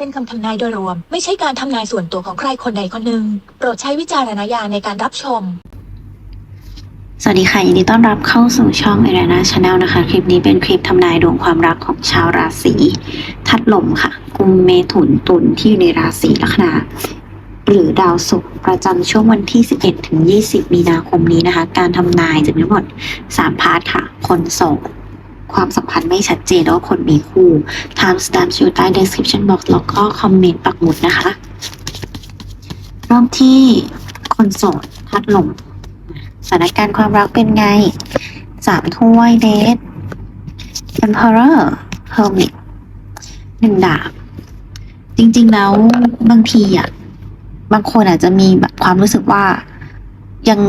เป็นคำทำนายโดยรวม ไม่ใช่การทำนายส่วนตัวของใครคนใดคนหนึ่ง โปรดใช้วิจารณญาณในการรับชมสวัสดีค่ะ ยินดีต้อนรับเข้าสู่ช่องเอ a นาชาแนลนะคะ คลิปนี้เป็นคลิปทำนายดวงความรักของชาวราศีทัดลมค่ะ กุมเมถุนตุลที่อยู่ในราศีลัคนาหรือดาวศุกร์ประจำช่วงวันที่ 11 ถึง 20 มีนาคมนี้นะคะ การทำนายจะมีทั้งหมด 3 พาร์ทค่ะ คนโสด ความสัมพันธ์ไม่ชัดเจนแล้วก็คนมีคู่ time stamp อยู่ใต้ description box แล้วก็คอมเมนต์ปักหมุดนะคะเริ่มที่คนโสดพัดหลมสถานการณ์ความรักเป็นไงสามถ้วยเดท Emperor Hermit หนึ่งดาบ จริงๆแล้วบางทีอะ บางคนอาจจะมีแบบความรู้สึกว่ายัง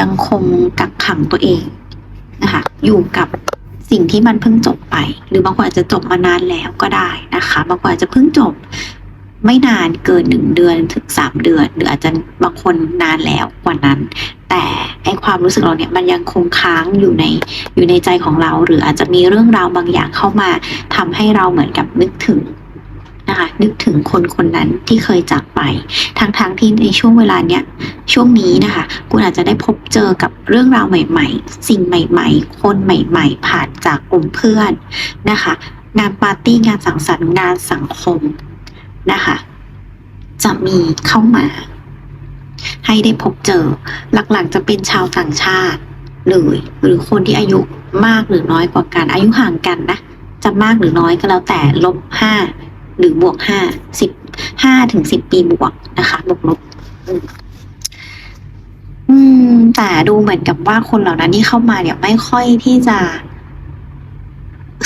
ยังคงกักขังตัวเองนะคะอยู่กับ สิ่งที่มันเพิ่งจบไป หรือบางคนอาจจะจบมานานแล้วก็ได้นะคะบางคนอาจจะเพิ่งจบ ไม่นานเกินหนึ่งเดือนถึงสามเดือน หรืออาจจะบางคนนานแล้วกว่านั้น แต่ไอความรู้สึกเราเนี่ยมันยังคงค้างอยู่ในอยู่ในใจของเรา หรืออาจจะมีเรื่องราวบางอย่างเข้ามาทำให้เราเหมือนกับนึกถึง นะคะนึกถึงคนคนนั้นที่เคยจากไปทั้งๆทที่ในช่วงเวลาเนี้ยช่วงนี้นะคะคุณอาจจะได้พบเจอกับเรื่องราวใหม่ ๆ สิ่งใหม่ ๆ คนใหม่ ๆ ผ่านจากกลุ่มเพื่อนนะคะ งานปาร์ตี้งานสังสรรค์งานสังคมนะคะจะมีเข้ามา ให้ได้พบเจอหลักๆจะเป็นชาวต่างชาติเลยหรือคนที่อายุมากหรือน้อยกว่ากันอายุห่างกันนะจะมากหรือน้อยก็แล้วแต่ลบห้า หรือบวกห้าสิบห้าถึงสิบปีบวกนะคะบวกลบอืม แต่ดูเหมือนกับว่าคนเหล่านั้นที่เข้ามาเนี่ยไม่ค่อยที่จะ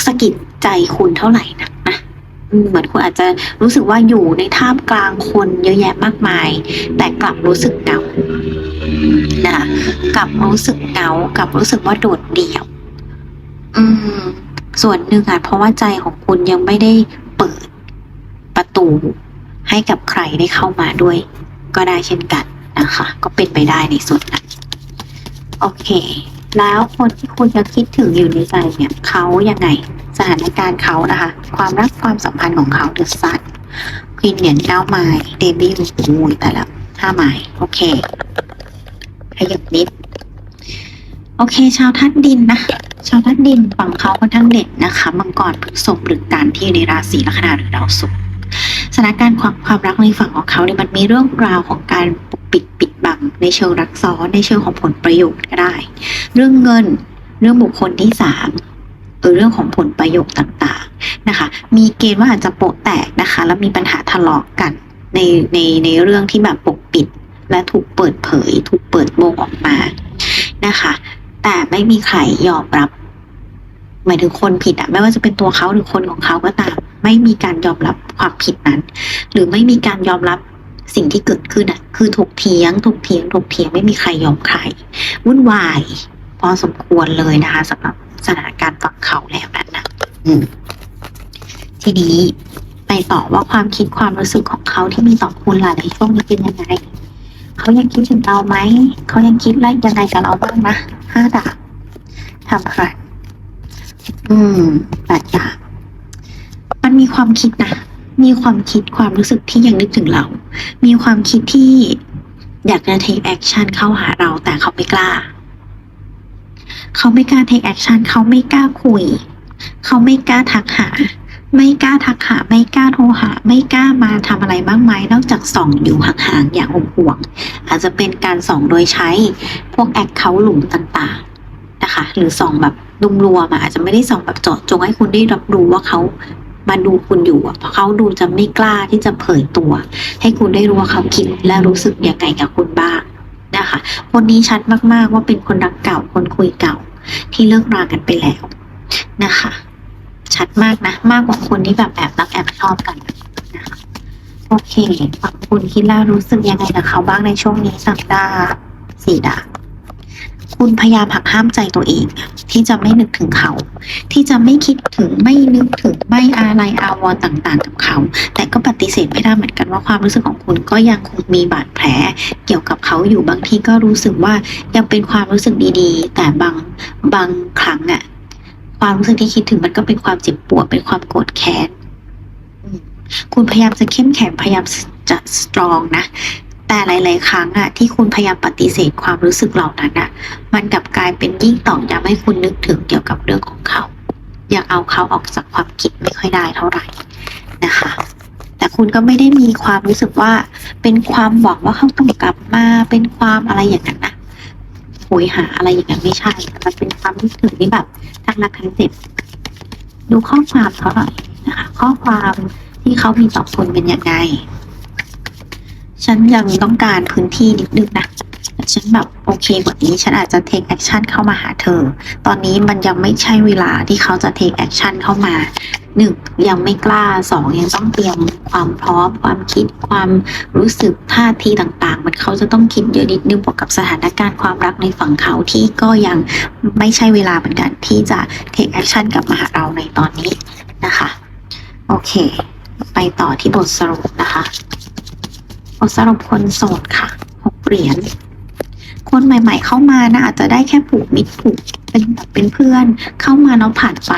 สะกิดใจคุณเท่าไหร่นักนะเหมือนคุณอาจจะรู้สึกว่าอยู่ในท่ามกลางคนเยอะแยะมากมาย แต่กลับรู้สึกเหงานะคะกลับรู้สึกเหงากลับรู้สึกว่าโดดเดี่ยว อืม ส่วนหนึ่งอาจเพราะว่าใจของคุณยังไม่ได้เปิด ประตูให้กับใครได้เข้ามาด้วย ก็ได้เช่นกันนะคะ ก็เป็นไปได้ในส่วนนั้นโอเค แล้วคนที่คุณจะคิดถึงอยู่ในใจเนี่ยเขายังไงสถานการณ์เขานะคะ ความรักความสัมพันธ์ของเขาเดือะซันควีนเหรียญเก้าไม้เดบิวต์อุ้ยแต่ละห้าไม้โอเคขยับนิดโอเค ชาวทัดดินนะ ชาวทัดดินฝั่งเขาค่อนข้างเด่นนะคะมังกรพฤษภหรือการที่ในราศีลัคนาหรือดาวศุกร์ สถานการณ์ความความรักในฝั่งของเขาเนี่ยมันมีเรื่องราวของการปกปิดปิดบังในเชิงรักซ้อนในเชิงของผลประโยชน์ก็ได้ เรื่องเงิน เรื่องบุคคลที่สามหรือเรื่องของผลประโยชน์ต่างๆนะคะ มีเกณฑ์ว่าอาจจะโปะแตกนะคะ แล้วมีปัญหาทะเลาะกันในในในเรื่องที่แบบปกปิด และถูกเปิดเผย ถูกเปิดโปงออกมานะคะ แต่ไม่มีใครยอมรับ หมายถึงคนผิดอะไม่ว่าจะเป็นตัวเขาหรือคนของเขาก็ตาม ไม่มีการยอมรับความผิดนั้น หรือไม่มีการยอมรับสิ่งที่เกิดขึ้นอะคือถกเถียงถกเถียงถกเถียงไม่มีใครยอมใครวุ่นวาย พอสมควรเลยนะคะสำหรับสถานการณ์ฝั่งเขาแล้วนั้นนะอืมทีนี้ไปต่อว่าความคิดความรู้สึกของเขาที่มีต่อคุณล่ะในช่วงนี้เป็นยังไงเขายังคิดถึงเราไหมเขายังคิดอะไรยังไงกับเราบ้างนะห้าดาบทำอะไรอืมแปดดาบ มีความคิดนะ มีความคิดความรู้สึกที่ยังนึกถึงเรา มีความคิดที่อยากจะ take action เข้าหาเราแต่เขาไม่กล้า เขาไม่กล้า take action เขาไม่กล้าคุย เขาไม่กล้าทักหา ไม่กล้าทักหา ไม่กล้าโทรหา ไม่กล้ามาทำอะไรมากมายนอกจากส่องอยู่ห่างๆอย่างห่วงๆอาจจะเป็นการส่องโดยใช้พวกแอคเคาท์หลุมต่างๆนะคะ หรือส่องแบบดุมรวมอะอาจจะไม่ได้ส่องแบบเจาะจงให้คุณได้รับรู้ว่าเขา มาดูคุณอยู่เพราะเขาดูจะไม่กล้าที่จะเผยตัว ให้คุณได้รู้ว่าเขาคิดและรู้สึกยังไงกับคุณบ้างนะคะคนนี้ชัดมากๆว่าเป็นคนรักเก่าคนคุยเก่า ที่เลิกรากันไปแล้วนะคะ ชัดมากนะ มากกว่าคนที่แบบแอบรักแอบชอบกันนะคะโอเคฝั่งคุณคิดแล้วรู้สึกยังไงกับเขาบ้างในช่วงนี้สัปดาห์สี่ดาบ คุณพยายามหักห้ามใจตัวเอง ที่จะไม่นึกถึงเขา ที่จะไม่คิดถึงไม่นึกถึงไม่อะไรอาวรณ์ต่างๆ กับเขา แต่ก็ปฏิเสธไม่ได้เหมือนกันว่าความรู้สึกของคุณก็ยังคงมีบาดแผล เกี่ยวกับเขาอยู่บางทีก็รู้สึกว่ายังเป็นความรู้สึกดีๆ แต่บางบางครั้งอะความรู้สึกที่คิดถึงมันก็เป็นความเจ็บปวดเป็นความโกรธแค้นคุณพยายามจะเข้มแข็งพยายามจะสตรองนะ แต่หลาย ๆ ครั้งอะที่คุณพยายามปฏิเสธความรู้สึกเหล่านั้นอะมันกลับกลายเป็นยิ่งตอกย้ำให้คุณนึกถึงเกี่ยวกับเรื่องของเขา อยากเอาเขาออกจากความคิดไม่ค่อยได้เท่าไหร่นะคะ แต่คุณก็ไม่ได้มีความรู้สึกว่า เป็นความหวังว่าเขาต้องกลับมาเป็นความอะไรอย่างนั้นนะโหยหาอะไรอย่างนั้นไม่ใช่แต่มันเป็นความรู้สึกที่แบบทั้งรักทั้งเจ็บดูข้อความเขาหน่อยนะคะ ข้อความที่เขามีต่อคุณเป็นยังไง ฉันยังต้องการพื้นที่นิดนึงนะฉันแบบโอเคกว่านี้ฉันอาจจะ take action เข้ามาหาเธอ ตอนนี้มันยังไม่ใช่เวลาที่เขาจะ take action เข้ามาหนึ่งยังไม่กล้าสองยังต้องเตรียมความพร้อมความคิดความรู้สึกท่าทีต่างๆ มันเขาจะต้องคิดเยอะนิดนึงบวกกับสถานการณ์ความรักในฝั่งเขาที่ก็ยังไม่ใช่เวลาเหมือนกันที่จะ take action กลับมาหาเราในตอนนี้นะคะ โอเค ไปต่อที่บทสรุปนะคะ บทสรุปคนโสดค่ะหกเหรียญคนใหม่ ๆ เข้ามานะอาจจะได้แค่ผูกมิตรผูกเป็นแบบเป็นเพื่อนเข้ามาแล้วผ่านไป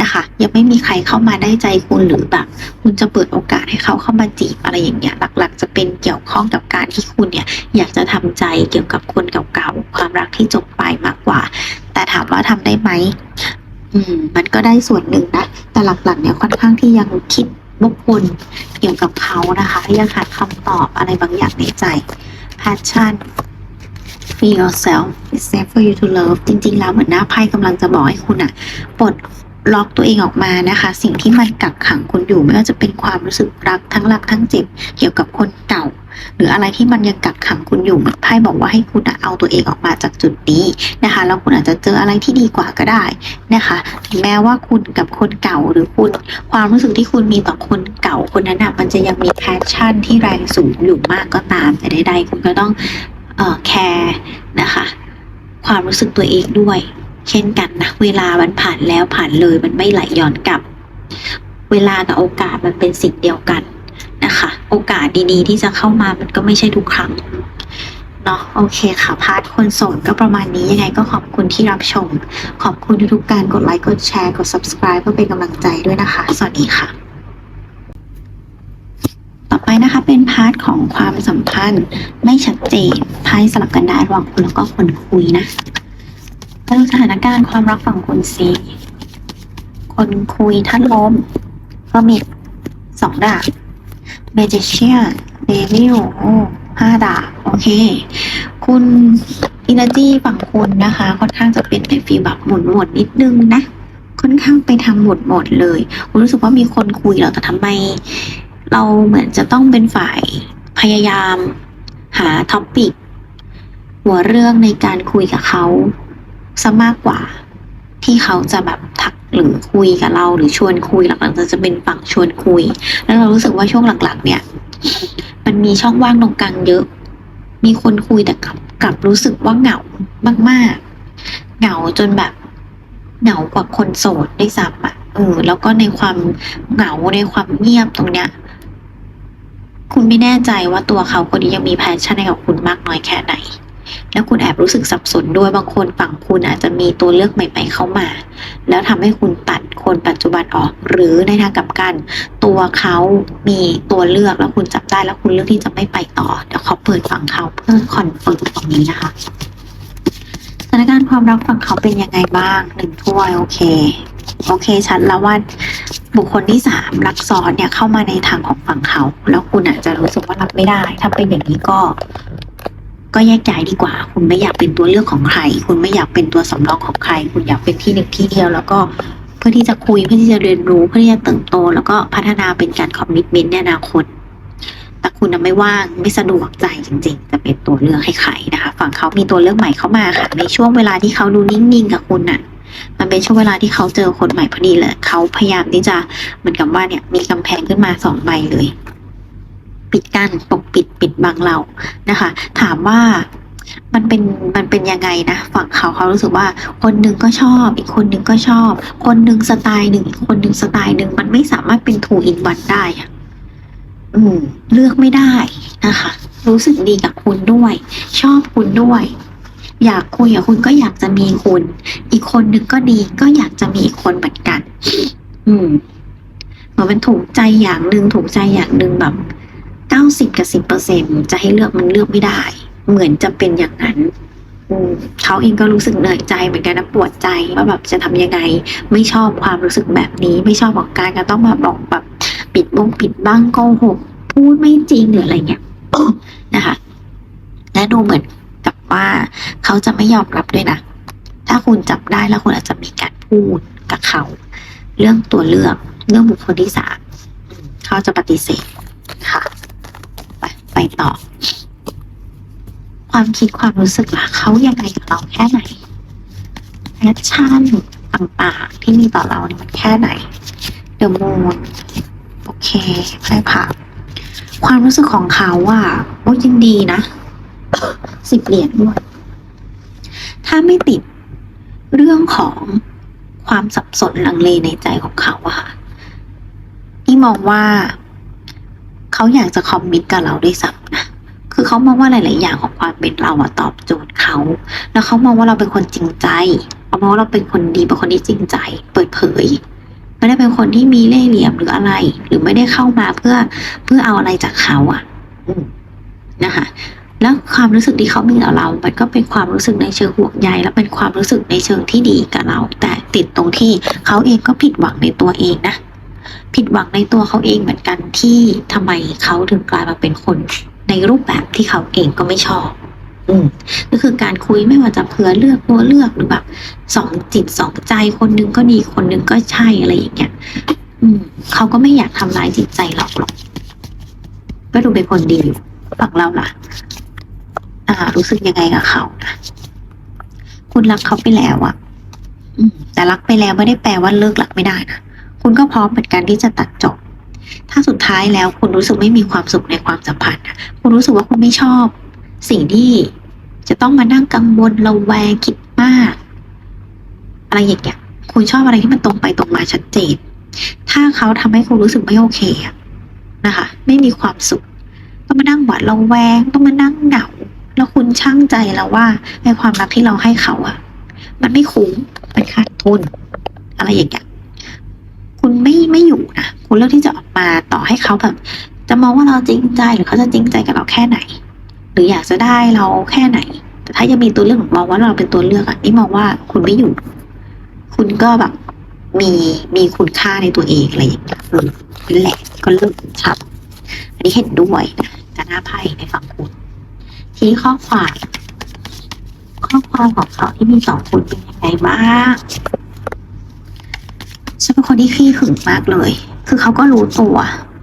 นะคะ ยังไม่มีใครเข้ามาได้ใจคุณหรือแบบคุณจะเปิดโอกาสให้เขาเข้ามาจีบอะไรอย่างเงี้ยหลักๆ จะเป็นเกี่ยวข้องกับการที่คุณเนี่ยอยากจะทำใจเกี่ยวกับคนเก่าๆความรักที่จบไปมากกว่า แต่ถามว่าทำได้ไหมอืม มันก็ได้ส่วนหนึ่งนะแต่หลักๆเนี่ยค่อนข้างที่ยังคิด บุคคลเกี่ยวกับเขานะคะยังหาคำตอบอะไรบางอย่างในใจ passion feel yourself is safe for you to love จริง ๆ แล้วเหมือนหน้าไพ่กำลังจะบอกให้คุณอะปลดล็อกตัวเองออกมานะคะ สิ่งที่มันกักขังคุณอยู่ไม่ว่าจะเป็นความรู้สึกรักทั้งรักทั้งเจ็บเกี่ยวกับคนเก่า หรืออะไรที่มันยังกักขังคุณอยู่เหมือนไพ่บอกว่าให้คุณเอาตัวเองออกมาจากจุดนี้นะคะแล้วคุณอาจจะเจออะไรที่ดีกว่าก็ได้นะคะถึงแม้ว่าคุณกับคนเก่าหรือคุณความรู้สึกที่คุณมีต่อคนเก่าคนนั้นอะมันจะยังมีแพชชั่นที่แรงสูงอยู่มากก็ตาม แต่ใดๆคุณก็ต้องเอ่อแคร์นะคะความรู้สึกตัวเองด้วย เช่นกันนะเวลามันผ่านแล้วผ่านเลยมันไม่ไหลย้อนกลับ เวลากับโอกาสมันเป็นสิ่งเดียวกันนะคะ โอกาสดีๆ ที่จะเข้ามามันก็ไม่ใช่ทุกครั้งเนาะโอเคค่ะ พาร์ทคนโสดก็ประมาณนี้ยังไงก็ขอบคุณที่รับชม ขอบคุณทุกๆการกดไลค์กดแชร์กด subscribe เพื่อเป็นกำลังใจด้วยนะคะ สวัสดีค่ะ ต่อไปนะคะเป็นพาร์ทของความสัมพันธ์ไม่ชัดเจนไพ่สลับกันได้ระหว่างคุณแล้วก็คนคุยนะมาดูสถานการณ์ความรักฝั่งคุณซีคนคุยท่านลมก็มีสองดาบ เมจิเชียนเดวิลห้าดาบโอเค คุณอินเนอร์จีฝั่งคุณนะคะ ค่อนข้างจะเป็นในฟีลแบบหมุนหมดนิดนึงนะ ค่อนข้างไปทางหมดหมดเลยคุณรู้สึกว่ามีคนคุยแล้วแต่ทำไม เราเหมือนจะต้องเป็นฝ่ายพยายาม หาท็อปปิกหัวเรื่องในการคุยกับเขาซะมากกว่าที่เขาจะแบบทัก หรือคุยกับเราหรือชวนคุยหลักๆจะเป็นฝั่งชวนคุย แล้วเรารู้สึกว่าช่วงหลักๆเนี่ย มันมีช่องว่างตรงกลางเยอะ มีคนคุยแต่กลับกลับรู้สึกว่าเหงามาก ๆ เหงาจนแบบเหงากว่าคนโสดได้ซ้ำอะเออแล้วก็ในความเหงาในความเงียบตรงเนี้ย คุณไม่แน่ใจว่าตัวเขาคนนี้ยังมีแพชชั่นให้กับคุณมากน้อยแค่ไหน แล้วคุณแอบรู้สึกสับสนด้วยบางคนฝั่งคุณอาจจะมีตัวเลือกใหม่ ๆ เข้ามา แล้วทำให้คุณตัดคนปัจจุบันออก หรือในทางกลับกัน ตัวเขามีตัวเลือกแล้วคุณจับได้แล้วคุณเลือกที่จะไม่ไปต่อเดี๋ยวเขาเปิดฝั่งเขาเพื่อคอนเฟิร์มตรงนี้นะคะสถานการณ์ความรักฝั่งเขาเป็นยังไงบ้างหนึ่งถ้วยโอเคโอเคชัดแล้วว่าบุคคลที่สามรักซ้อนเนี่ยเข้ามาในทางของฝั่งเขา แล้วคุณอาจจะรู้สึกว่ารับไม่ได้ ถ้าเป็นอย่างนี้ก็ ก็แยกย้ายดีกว่า คุณไม่อยากเป็นตัวเลือกของใคร คุณไม่อยากเป็นตัวสำรองของใคร คุณอยากเป็นที่หนึ่งที่เดียว แล้วก็เพื่อที่จะคุยเพื่อที่จะเรียนรู้เพื่อที่จะเติบโต แล้วก็พัฒนาเป็นการคอมมิชเมนต์ในอนาคตแต่คุณนะไม่ว่างไม่สะดวกใจจริง ๆ จะเป็นตัวเลือกให้ใครนะคะ ฝั่งเขามีตัวเลือกใหม่เข้ามาค่ะ ในช่วงเวลาที่เขาดูนิ่งๆกับคุณน่ะมันเป็นช่วงเวลาที่เขาเจอคนใหม่พอดีเลยเขาพยายามที่จะเหมือนกับว่าเนี่ยมีกำแพงขึ้นมาสองใบเลย ปิดกั้นปกปิดปิดบังเรานะคะ ถามว่ามันเป็นมันเป็นยังไงนะฝั่งเขาเขารู้สึกว่าคนหนึ่งก็ชอบ อีกคนหนึ่งก็ชอบ คนหนึ่งสไตล์หนึ่งคนหนึ่งสไตล์หนึ่งมันไม่สามารถเป็นทูอินวันได้อะอืม เลือกไม่ได้นะคะ รู้สึกดีกับคุณด้วย ชอบคุณด้วย อยากคุยกับคุณก็อยากจะมีคุณ อีกคนหนึ่งก็ดีก็อยากจะมีอีกคนเหมือนกัน อืมเหมือนเป็นถูกใจอย่างหนึ่งถูกใจอย่างหนึ่งแบบ เก้าสิบกับสิบเปอร์เซ็นจะให้เลือกมันเลือกไม่ได้ เหมือนจะเป็นอย่างนั้นเขาเองก็รู้สึกเหนื่อยใจเหมือนกันนะปวดใจว่าแบบจะทำยังไง ไม่ชอบความรู้สึกแบบนี้ ไม่ชอบของการก็ต้องมาบอกแบบปิดบงปิดบ้างโกหกพูดไม่จริงหรืออะไรเงี้ยนะคะและดูเหมือนกับว่าเขาจะไม่ยอมรับด้วยนะ ถ้าคุณจับได้แล้วคุณอาจจะมีการพูดกับเขา เรื่องตัวเลือกเรื่องบุคคลที่สามเขาจะปฏิเสธ ไปต่อ ความคิดความรู้สึกล่ะเขายังไงกับเราแค่ไหนแอคชั่นต่างๆ ที่มีต่อเราเนี่ยมันแค่ไหนเดอะมูนโอเคไพ่ผ่าความรู้สึกของเขาว่าโอ้ยินดีนะสิบเหรียญด้วย ถ้าไม่ติดเรื่องของความสับสนลังเลในใจของเขาอะค่ะนี่มองว่า เขาอยากจะคอมมิตกับเราด้วยซ้ำนะ คือเขามองว่าหลาย ๆ อย่างของความเป็นเราอะตอบโจทย์เขา แล้วเขามองว่าเราเป็นคนจริงใจเขามองว่าเราเป็นคนดีเป็นคนที่จริงใจ เปิดเผย ไม่ได้เป็นคนที่มีเล่ห์เหลี่ยมหรืออะไร หรือไม่ได้เข้ามาเพื่อเพื่อเอาอะไรจากเขาอะนะคะแล้วความรู้สึกที่เขามีต่อเรา มันก็เป็นความรู้สึกในเชิงห่วงใย และเป็นความรู้สึกในเชิงที่ดีกับเรา แต่ติดตรงที่เขาเองก็ผิดหวังในตัวเองนะ ผิดหวังในตัวเขาเองเหมือนกันที่ทำไมเขาถึงกลายมาเป็นคนในรูปแบบที่เขาเองก็ไม่ชอบ อืมก็คือการคุยไม่ว่าจะเผื่อเลือกตัวเลือกหรือแบบสองจิตสองใจคนหนึงก็ดีคนหนึงก็ใช่อะไรอย่างเงี้ยอืมเขาก็ไม่อยากทำร้ายจิตใจเราหรอกก็ดูเป็นคนดีอยู่ฝั่งเราล่ะ อ่า รู้สึกยังไงกับเขานะคุณรักเขาไปแล้วอะอืมแต่รักไปแล้วไม่ได้แปลว่าเลิกรักไม่ได้นะ คุณก็พร้อมเหมือนกันที่จะตัดจบ ถ้าสุดท้ายแล้วคุณรู้สึกไม่มีความสุขในความสัมพันธ์คุณรู้สึกว่าคุณไม่ชอบ สิ่งที่จะต้องมานั่งกังวลระแวงคิดมาก อะไรอย่างเงี้ยคุณชอบอะไรที่มันตรงไปตรงมาชัดเจน ถ้าเขาทำให้คุณรู้สึกไม่โอเคนะคะ ไม่มีความสุขต้องมานั่งหวาดระแวงต้องมานั่งเหงาแล้วคุณช่างใจแล้วว่าในความรักที่เราให้เขาอะมันไม่คุ้มมันขาดทุน อะไรอย่างเงี้ย ไม่ไม่อยู่นะคุณเลือกที่จะออกมาต่อให้เขาแบบ จะมองว่าเราจริงใจหรือเขาจะจริงใจกับเราแค่ไหน หรืออยากจะได้เราแค่ไหน แต่ถ้ายังมีตัวเลือกมองว่าเราเป็นตัวเลือกอะนี่มองว่าคุณไม่อยู่ คุณก็แบบมีมีคุณค่าในตัวเองอะไรอย่างเงี้ยเออนั่นแหละก็เลิกชัดอันนี้เห็นด้วยนะจะหน้าไพ่ในฝั่งคุณทีข้อความข้อความของเขาที่มีสองคนเป็นยังไงบ้าง ฉันเป็นคนที่ขี้หึงมากเลย คือเขาก็รู้ตัว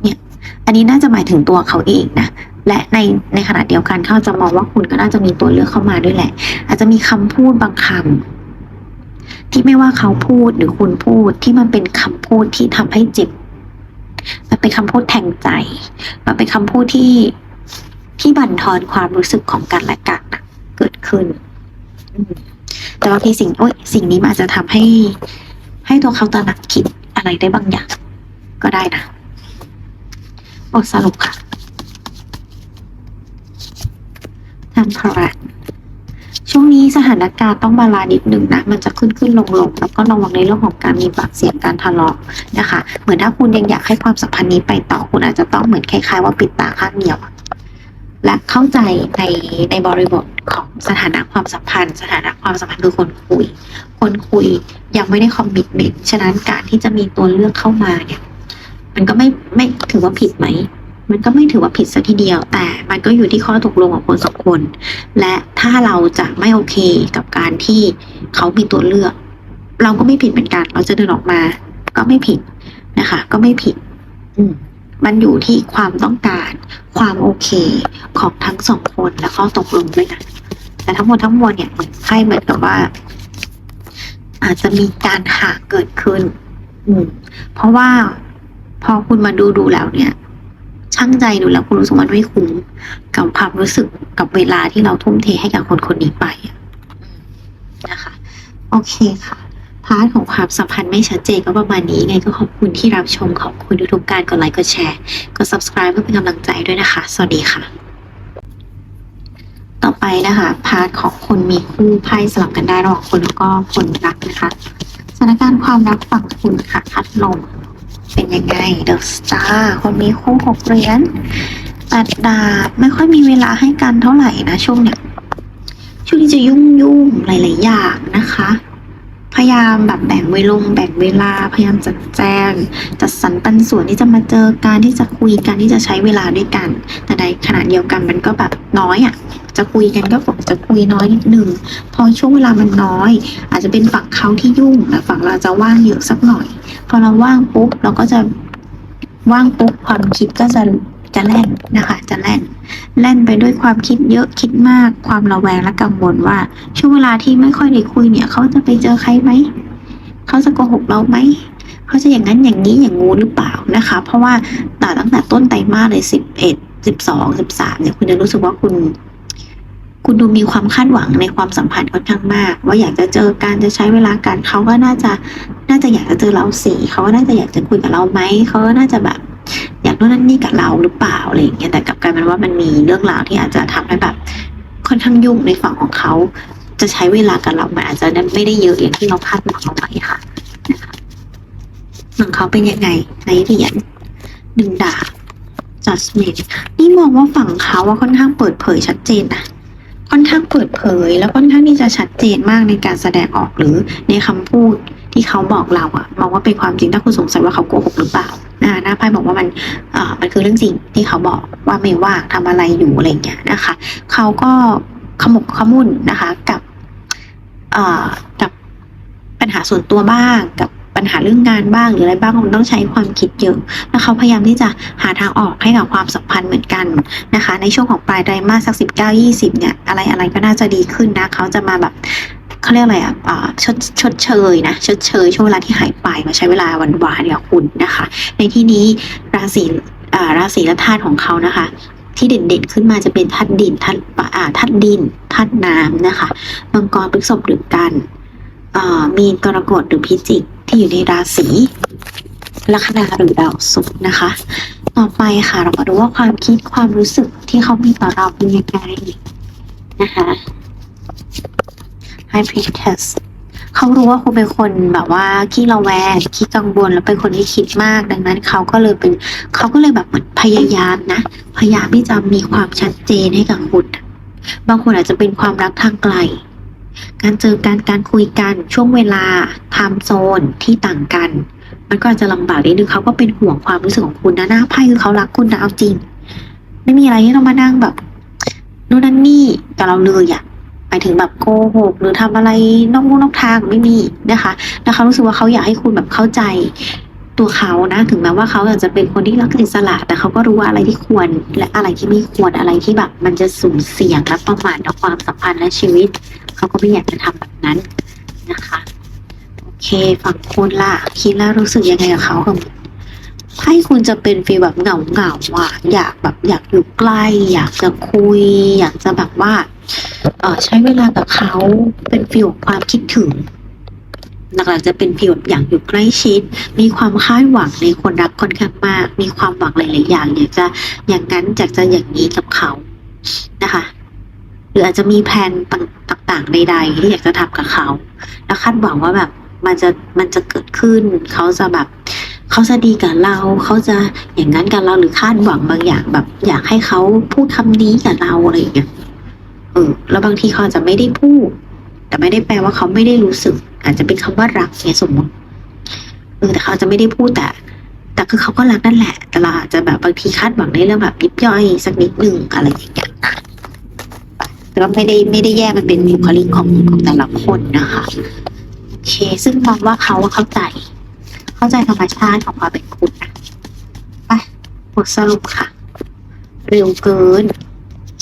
เนี่ย อันนี้น่าจะหมายถึงตัวเขาเองนะ และในในขณะเดียวกันเขาจะมองว่าคุณก็น่าจะมีตัวเลือกเข้ามาด้วยแหละ อาจจะมีคำพูดบางคำที่ไม่ว่าเขาพูดหรือคุณพูดที่มันเป็นคำพูดที่ทำให้เจ็บ มันเป็นคำพูดแทงใจ มันเป็นคำพูดที่ที่บั่นทอนความรู้สึกของกันและกันเกิดขึ้น แต่บางทีสิ่งโอ้ยสิ่งนี้มันอาจจะทำให้ ให้ตัวเขาตระหนักคิดอะไรได้บางอย่าง ก็ได้นะบทสรุปค่ะทำพลันช่วงนี้สถานการณ์ต้องบาลานิดหนึ่งนะ มันจะขึ้นขึ้นลงลงแล้วก็ระวังในเรื่องของการมีปากเสียงการทะเลาะนะคะ เหมือนถ้าคุณยังอยากให้ความสัมพันธ์นี้ไปต่อคุณอาจจะต้องเหมือนคล้ายๆว่าปิดตาข้างเดียว และเข้าใจในในบริบทของสถานะความสัมพันธ์ สถานะความสัมพันธ์คือคนคุย คนคุยยังไม่ได้คอมมิตเมนต์ฉะนั้นการที่จะมีตัวเลือกเข้ามาเนี่ยมันก็ไม่ไม่ถือว่าผิดไหม มันก็ไม่ถือว่าผิดซะทีเดียว แต่มันก็อยู่ที่ข้อตกลงของคนสองคน และถ้าเราจะไม่โอเคกับการที่เขามีตัวเลือก เราก็ไม่ผิดเหมือนกัน เราจะเดินออกมา ก็ไม่ผิดนะคะ ก็ไม่ผิด อืม มันอยู่ที่ความต้องการ ความโอเคของทั้งสองคนและข้อตกลงด้วยนะแต่ทั้งหมดทั้งมวลเนี่ยเหมือนไพ่เหมือนกับว่า อาจจะมีการห่างเกิดขึ้น อืม เพราะว่าพอคุณมาดูดูแล้วเนี่ยช่างใจดูแล้วคุณรู้สึกมันไม่คุ้มกับความรู้สึกกับเวลาที่เราทุ่มเทให้กับคนคนนี้ไปนะคะ โอเคค่ะ พาร์ทของความสัมพันธ์ไม่ชัดเจนก็ประมาณนี้ไงก็ขอบคุณที่รับชมขอบคุณทุกๆการกดไลค์กดแชร์กด subscribe เพื่อเป็นกำลังใจด้วยนะคะ สวัสดีค่ะต่อไปนะคะพาร์ทของคนมีคู่ไพ่สลับกันได้ระหว่างคนแล้วก็คนรักนะคะสถานการณ์ความรักฝั่งคุณค่ะพัดลมเป็นยังไงเดอะสตาร์คนมีคู่หกเหรียญแปดดาบไม่ค่อยมีเวลาให้กันเท่าไหร่นะช่วงเนี้ยช่วงนี้จะยุ่งยุ่งหลาย ๆ อย่างนะคะ พยายามแบบแบ่งเวลงแบ่งเวลาพยายามจัดแจงจัดสรรปันส่วนที่จะมาเจอการที่จะคุยกันที่จะใช้เวลาด้วยกัน แต่ในขณะเดียวกันมันก็แบบน้อยอะ่ะจะคุยกันก็บอกจะคุยน้อยนิดนึงพอช่วงเวลามันน้อย อาจจะเป็นฝั่งเขาที่ยุ่งแต่ฝั่งเราจะว่างเยอะสักหน่อย พอเราว่างปุ๊บเราก็จะว่างปุ๊บความคิดก็จะ จะแล่นนะคะ จะแล่น แล่นไปด้วยความคิดเยอะคิดมากความระแวงและกังวลว่า ช่วงเวลาที่ไม่ค่อยได้คุยเนี่ย เขาจะไปเจอใครไหมเขาจะโกหกเราไหมเขาจะอย่างนั้นอย่างนี้อย่างงูหรือเปล่านะคะ เพราะว่าแต่ตั้งแต่ต้นไตรมาสเลยสิบเอ็ดสิบสองสิบสามเนี่ยคุณจะรู้สึกว่าคุณ คุณดูมีความคาดหวังในความสัมพันธ์ค่อนข้างมาก ว่าอยากจะเจอกันจะใช้เวลากันเขาก็น่าจะน่าจะอยากจะเจอเราสิเขาก็น่าจะอยากจะคุยกับเราไหมเขาก็น่าจะแบบ น่นนั่นนี่กับเราหรือเปล่าอะไรอย่างเงี้ยแต่กลับกลายเป็นว่ามันมีเรื่องราวที่อาจจะทำให้แบบค่อนข้างยุ่งในฝั่งของเขา จะใช้เวลากับเรามันอาจจะไม่ได้เยอะอย่างที่เราคาดหวังเอาไว้ค่ะนะคะของเขาเป็นยังไงในเหรียญหนึ่งดาบ judgment นี่มองว่าฝั่งเขาว่าค่อนข้างเปิดเผยชัดเจนนะค่อนข้างเปิดเผย แล้วค่อนข้างที่จะชัดเจนมากในการแสดงออกหรือในคำพูดที่เขาบอกเราอะมองว่าเป็นความจริงถ้าคุณสงสัยว่าเขาโกหกหรือเปล่า นะหน้าไพ่บอกว่ามันเอ่อมันคือเรื่องจริงที่เขาบอกว่าไม่ว่างทำอะไรอยู่อะไรอย่างเงี้ยนะคะ เขาก็ขมุกขมุนนะคะ กับเอ่อกับปัญหาส่วนตัวบ้างกับ ปัญหาเรื่องงานบ้างหรืออะไรบ้างมันต้องใช้ความคิดเยอะแล้วเขาพยายามที่จะหาทางออกให้กับความสัมพันธ์เหมือนกันนะคะ ในช่วงของปลายไตรมาสสักสิบเก้ายี่สิบเนี่ยอะไรอะไรก็น่าจะดีขึ้นนะเขาจะมาแบบเขาเรียกอะไรอะชดชดเชยนะชดเชยช่วงเวลาที่หายไปมาใช้เวลาวันวานกับคุณนะคะ ในที่นี้ราศีราศีและธาตุของเขานะคะ ที่เด่นๆขึ้นมาจะเป็นธาตุดินธาตุอ่าธาตุดินธาตุน้ำนะคะมังกรพฤษภหรือกันมีนกรกฎหรือพิจิก ที่อยู่ในราศีลัคนาหรือดาวศุกร์นะคะ ต่อไปค่ะเรามาดูว่าความคิดความรู้สึกที่เขามีต่อเราเป็นยังไงนะคะ High Priestess เขารู้ว่าคุณเป็นคนแบบว่าขี้ระแวงขี้กังวลแล้วเป็นคนที่คิดมาก ดังนั้นเขาก็เลยเป็นเขาก็เลยแบบเหมือนพยายามนะ พยายามที่จะมีความชัดเจนให้กับคุณ บางคนอาจจะเป็นความรักทางไกล การเจอกันการคุยกันช่วงเวลาไทม์โซนที่ต่างกัน มันก็อาจจะลำบากนิดนึงเขาก็เป็นห่วงความรู้สึกของคุณนะหน้าไพ่คือเขารักคุณนะเอาจริง ไม่มีอะไรให้เรามานั่งแบบนู่นนั่นนี่กับเราเลยอะหมายถึงแบบโกหกหรือทำอะไรนอกลู่นอกทางไม่มีนะคะ แล้วเขารู้สึกว่าเขาอยากให้คุณแบบเข้าใจ ตัวเขานะ ถึงแม้ว่าเขาอาจจะเป็นคนที่รักอิสระ แต่เขาก็รู้ว่าอะไรที่ควร และอะไรที่ไม่ควรอะไรที่แบบ มันจะสูญเสี่ยงและประมาทต่อความสัมพันธ์และชีวิต เขาก็ไม่อยากจะทำแบบนั้นนะคะโอเคฝั่งคุณล่ะคิดแล้วรู้สึกยังไงกับเขากับให้คุณจะเป็นฟีลแบบเหงาเหงาๆอะอยากแบบอยากอยู่ใกล้ อยากจะคุย อยากจะแบบว่า เออใช้เวลากับเขาเป็นฟีลความคิดถึง หลักๆจะเป็นฟีลแบบอยากอยู่ใกล้ชิด มีความคาดหวังในคนรักค่อนข้างมาก มีความหวังหลายๆอย่างอยากจะอย่างนั้นอยากจะอย่างนี้กับเขานะคะหรืออาจจะมีแผนต่างๆใด ๆ ที่อยากจะทำกับเขา แล้วคาดหวังว่าแบบมันจะมันจะเกิดขึ้น เขาจะแบบเขาจะดีกับเรา เขาจะอย่างนั้นกับเราหรือคาดหวังบางอย่างแบบ อยากให้เขาพูดคำนี้กับเราอะไรอย่างเงี้ยเออแล้วบางทีเขาจะไม่ได้พูด แต่ไม่ได้แปลว่าเขาไม่ได้รู้สึก อาจจะเป็นคำว่ารักเนี่ยสมมติเออแต่เขาจะไม่ได้พูดแต่ แต่คือเขาก็รักนั่นแหละ แต่เราอาจจะแบบบางทีคาดหวังในเรื่องแบบยิบย่อยสักนิดหนึ่งอะไรอย่างเงี้ยแต่ก็ไม่ได้ไม่ได้แยกมันเป็นบุคลิกของของแต่ละคนนะคะโอเคซึ่งมองว่าเขาเข้าใจ เข้าใจธรรมชาติของความเป็นคุณนะไปบทสรุปค่ะ เร็วเกิน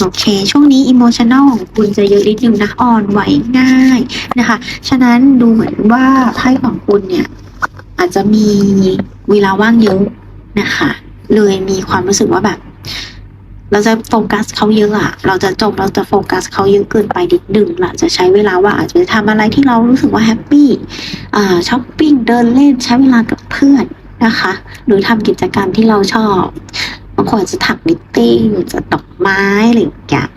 โอเค ช่วงนี้อิโมชัน a ลของคุณจะเยอะนิดนึงนะอ่อนไหวง่ายนะคะ ฉะนั้นดูเหมือนว่าไพ่ของคุณเนี่ย อาจจะมีเวลาว่างเยอะนะคะ เลยมีความรู้สึกว่าแบบ เราจะโฟกัสเขาเยอะอะเราจะจบเราจะโฟกัสเขาเยอะเกินไปนิดนึงเราจะใช้เวลาว่าอาจจะทำอะไรที่เรารู้สึกว่าแฮปปี้ช้อปปิ้งเดินเล่นใช้เวลากับเพื่อนนะคะ หรือทำกิจกรรมที่เราชอบ คนอาจจะถักนิตติ้งจะดอกไม้อะไรอย่างเงี้ย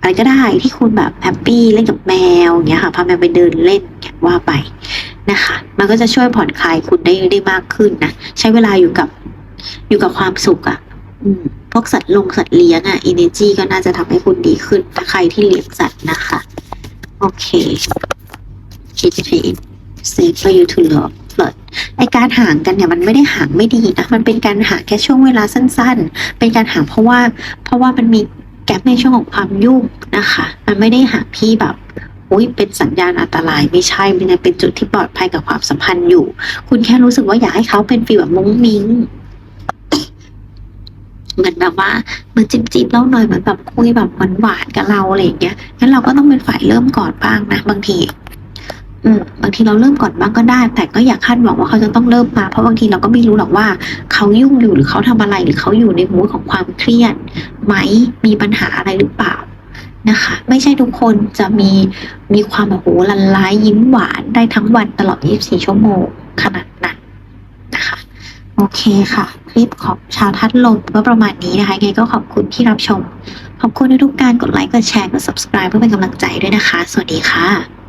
อะไรก็ได้ที่คุณแบบแฮปปี้เล่นกับแมวอย่างเงี้ยค่ะพาแมวไปเดินเล่นว่าไปนะคะ มันก็จะช่วยผ่อนคลายคุณได้ได้มากขึ้นนะใช้เวลาอยู่กับอยู่กับความสุขอะ่ะพวกสัตว์ลงสัตว์เลี้ยงอะ่ะ energy ก็น่าจะทำให้คุณดีขึ้นถ้าใครที่เลี้ยงสัตว์นะคะ โอเค Kitty safe for you to love flirt ไอการห่างกันเนี่ยมันไม่ได้ห่างไม่ดีนะมันเป็นการห่างแค่ช่วงเวลาสั้น ๆ เป็นการห่างเพราะว่า เพราะว่ามันมีแกลบในช่วงของความยุ่งนะคะ มันไม่ได้ห่างที่แบบอุ้ยเป็นสัญญาณอันตรายไม่ใช่มันยังเป็นจุดที่ปลอดภัยกับความสัมพันธ์อยู่ คุณแค่รู้สึกว่าอยากให้เขาเป็นฟีลแบบมุ้งมิ้งเหมือนแบบว่าเหมือนจิบจิบๆเล่าหน่อยเหมือนแบบคุยแบบหวานๆกับเราอะไรอย่างเงี้ยงั้นเราก็ต้องเป็นฝ่ายเริ่มก่อนบ้างนะบางที อืมบางทีเราเริ่มก่อนบ้างก็ได้ แต่ก็อย่าคาดหวังว่าเขาจะต้องเริ่มมา เพราะบางทีเราก็ไม่รู้หรอกว่าเขายุ่งอยู่หรือเขาทำอะไรหรือเขาอยู่ในมูดของความเครียดไหมมีปัญหาอะไรหรือเปล่านะคะ ไม่ใช่ทุกคนจะมีมีความโอ้โหลันล้ายยิ้มหวานได้ทั้งวันตลอด 24 ชั่วโมงขนาดนั้นนะคะโอเคค่ะ คลิปของชาวทัดลมก็ประมาณนี้นะคะไงก็ขอบคุณที่รับชม ขอบคุณทุกการกดไลค์กดแชร์กด subscribe เพื่อเป็นกำลังใจด้วยนะคะ สวัสดีค่ะ